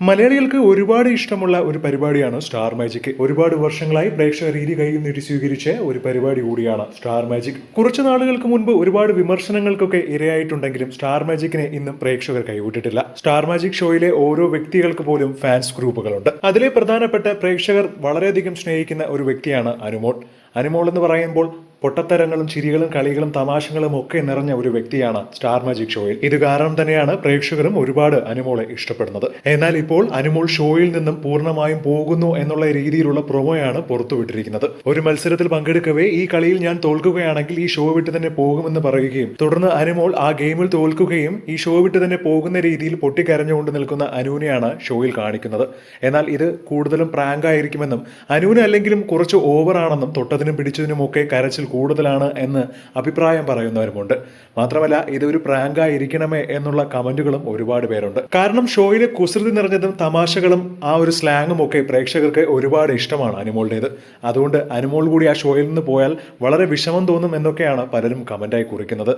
മലയാളികൾക്ക് ഒരുപാട് ഇഷ്ടമുള്ള ഒരു പരിപാടിയാണ് സ്റ്റാർ മാജിക് ഒരുപാട് വർഷങ്ങളായി പ്രേക്ഷകർ ഇരു കൈയും നീട്ടി സ്വീകരിച്ച ഒരു പരിപാടി കൂടിയാണ് സ്റ്റാർ മാജിക് കുറച്ച് നാളുകൾക്ക് മുൻപ് ഒരുപാട് വിമർശനങ്ങൾക്കൊക്കെ ഇരയായിട്ടുണ്ടെങ്കിലും സ്റ്റാർ മാജിക്കിനെ ഇന്നും പ്രേക്ഷകർ കൈവിട്ടിട്ടില്ല. സ്റ്റാർ മാജിക് ഷോയിലെ ഓരോ വ്യക്തികൾക്ക് പോലും ഫാൻസ് ഗ്രൂപ്പുകളുണ്ട് അതിലെ പ്രധാനപ്പെട്ട പ്രേക്ഷകർ വളരെയധികം സ്നേഹിക്കുന്ന ഒരു വ്യക്തിയാണ് അനുമോൾ. അനുമോൾ എന്ന് പറയുമ്പോൾ പൊട്ടത്തരങ്ങളും ചിരികളും കളികളും തമാശകളും ഒക്കെ നിറഞ്ഞ ഒരു വ്യക്തിയാണ് സ്റ്റാർ മാജിക് ഷോയിൽ. ഇത് കാരണം തന്നെയാണ് പ്രേക്ഷകരും ഒരുപാട് അനുമോളെ ഇഷ്ടപ്പെടുന്നത്. എന്നാൽ ഇപ്പോൾ അനുമോൾ ഷോയിൽ നിന്നും പൂർണമായും പോകുന്നു എന്നുള്ള രീതിയിലുള്ള പ്രൊമോയാണ് പുറത്തുവിട്ടിരിക്കുന്നത്. ഒരു മത്സരത്തിൽ പങ്കെടുക്കവേ ഈ കളിയിൽ ഞാൻ തോൽക്കുകയാണെങ്കിൽ ഈ ഷോ വിട്ട് തന്നെ പോകുമെന്ന് പറയുകയും തുടർന്ന് അനുമോൾ ആ ഗെയിമിൽ തോൽക്കുകയും ഈ ഷോ വിട്ട് തന്നെ പോകുന്ന രീതിയിൽ പൊട്ടിക്കരഞ്ഞുകൊണ്ട് നിൽക്കുന്ന അനുവിനെയാണ് ഷോയിൽ കാണിക്കുന്നത്. എന്നാൽ ഇത് കൂടുതലും പ്രാങ്കായിരിക്കുമെന്നും അനുവിന് അല്ലെങ്കിലും കുറച്ച് ഓവറാണെന്നും തൊട്ടതിനും പിടിച്ചതിനും ഒക്കെ കരച്ചിൽ കൂടുതലാണ് എന്ന് അഭിപ്രായം പറയുന്നവരുമുണ്ട്. മാത്രമല്ല ഇതൊരു പ്രാങ്കായിരിക്കണമേ എന്നുള്ള കമന്റുകളും ഒരുപാട് പേരുണ്ട്. കാരണം ഷോയിലെ കുസൃതി നിറഞ്ഞതും തമാശകളും ആ ഒരു സ്ലാങ്ങും ഒക്കെ പ്രേക്ഷകർക്ക് ഒരുപാട് ഇഷ്ടമാണ് അനുമോളുടേത് അതുകൊണ്ട് അനുമോൾ കൂടി ആ ഷോയിൽ നിന്ന് പോയാൽ വളരെ വിഷമം തോന്നും എന്നൊക്കെയാണ് പലരും കമന്റായി കുറിക്കുന്നത്.